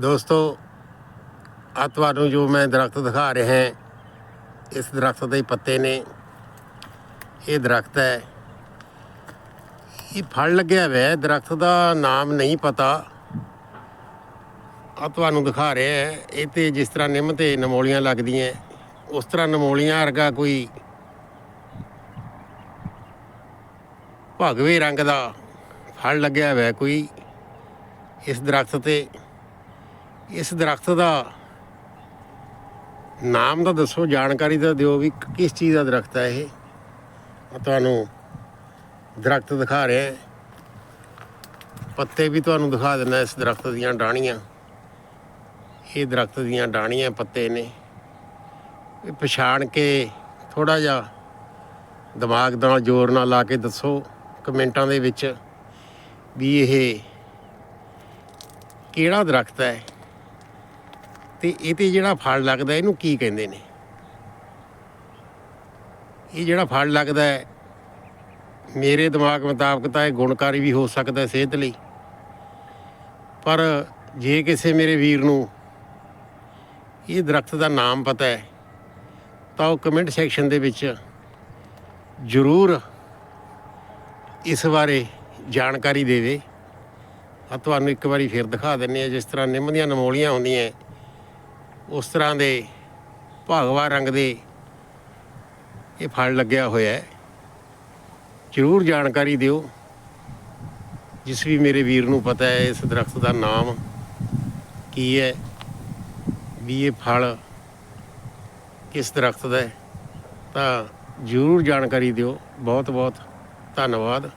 ਦੋਸਤੋ ਆ ਤੁਹਾਨੂੰ ਜੋ ਮੈਂ ਦਰਖਤ ਦਿਖਾ ਰਿਹਾ ਹਾਂ, ਇਸ ਦਰਖਤ ਦੇ ਪੱਤੇ ਨੇ। ਇਹ ਦਰਖਤ ਹੈ। ਇਹ ਫਲ ਲੱਗਿਆ ਹੋਇਆ ਹੈ। ਦਰਖਤ ਦਾ ਨਾਮ ਨਹੀਂ ਪਤਾ। ਆ ਤੁਹਾਨੂੰ ਦਿਖਾ ਰਿਹਾ ਹੈ। ਇਹ ਤੇ ਜਿਸ ਤਰ੍ਹਾਂ ਨਿੰਮ ਤੇ ਨਮੋਲੀਆਂ ਲੱਗਦੀਆਂ ਉਸ ਤਰ੍ਹਾਂ ਨਮੋਲੀਆਂ ਵਰਗਾ ਕੋਈ ਭਗਵੇ ਰੰਗ ਦਾ ਫਲ ਲੱਗਿਆ ਹੋਇਆ ਕੋਈ ਇਸ ਦਰਖਤ ਤੇ। ਇਸ ਦਰਖਤ ਦਾ ਨਾਮ ਤਾਂ ਦੱਸੋ, ਜਾਣਕਾਰੀ ਤਾਂ ਦਿਓ ਵੀ ਕਿਸ ਚੀਜ਼ ਦਾ ਦਰਖਤ ਹੈ ਇਹ। ਮੈਂ ਤੁਹਾਨੂੰ ਦਰਖਤ ਦਿਖਾ ਰਿਹਾ ਪੱਤੇ ਵੀ ਤੁਹਾਨੂੰ ਦਿਖਾ ਦਿੰਦਾ ਇਸ ਦਰਖਤ ਦੀਆਂ ਡਾਣੀਆਂ ਇਹ ਦਰਖਤ ਦੀਆਂ ਡਾਣੀਆਂ ਪੱਤੇ ਨੇ। ਇਹ ਪਛਾਣ ਕੇ ਥੋੜਾ ਜਿਹਾ ਦਿਮਾਗ ਨਾਲ ਜ਼ੋਰ ਨਾਲ ਲਾ ਕੇ ਦੱਸੋ ਕਮੈਂਟਾਂ ਦੇ ਵਿੱਚ ਵੀ ਇਹ ਕਿਹੜਾ ਦਰਖਤ ਹੈ। ਤੇ ਇਹ ਤੇ ਜਿਹੜਾ ਫਲ ਲੱਗਦਾ, ਇਹਨੂੰ ਕੀ ਕਹਿੰਦੇ ਨੇ? ਇਹ ਜਿਹੜਾ ਫਲ ਲੱਗਦਾ ਹੈ, ਮੇਰੇ ਦਿਮਾਗ ਮੁਤਾਬਕ ਤਾਂ ਇਹ ਗੁਣਕਾਰੀ ਵੀ ਹੋ ਸਕਦਾ ਸਿਹਤ ਲਈ। ਪਰ ਜੇ ਕਿਸੇ ਮੇਰੇ ਵੀਰ ਨੂੰ ਇਹ ਦਰਖਤ ਦਾ ਨਾਮ ਪਤਾ ਹੈ, ਤਾਂ ਉਹ ਕਮੈਂਟ ਸੈਕਸ਼ਨ ਦੇ ਵਿੱਚ ਜ਼ਰੂਰ ਇਸ ਬਾਰੇ ਜਾਣਕਾਰੀ ਦੇਵੇ। ਆ ਤੁਹਾਨੂੰ ਇੱਕ ਵਾਰੀ ਫਿਰ ਦਿਖਾ ਦਿੰਨੇ ਆ ਜਿਸ ਤਰ੍ਹਾਂ ਨਿੰਮ ਦੀਆਂ ਨਮੋਲੀਆਂ ਹੁੰਦੀਆਂ ਉਸ ਤਰ੍ਹਾਂ ਦੇ ਭਾਗਵਾ ਰੰਗ ਦੇ ਇਹ ਫਲ ਲੱਗਿਆ ਹੋਇਆ ਹੈ। ਜ਼ਰੂਰ ਜਾਣਕਾਰੀ ਦਿਓ। ਜਿਸ ਵੀ ਮੇਰੇ ਵੀਰ ਨੂੰ ਪਤਾ ਹੈ, ਇਸ ਦਰਖਤ ਦਾ ਨਾਮ ਕੀ ਹੈ, ਵੀ ਇਹ ਫਲ ਕਿਸ ਦਰਖਤ ਦਾ ਹੈ, ਤਾਂ ਜ਼ਰੂਰ ਜਾਣਕਾਰੀ ਦਿਓ। ਬਹੁਤ ਬਹੁਤ ਧੰਨਵਾਦ।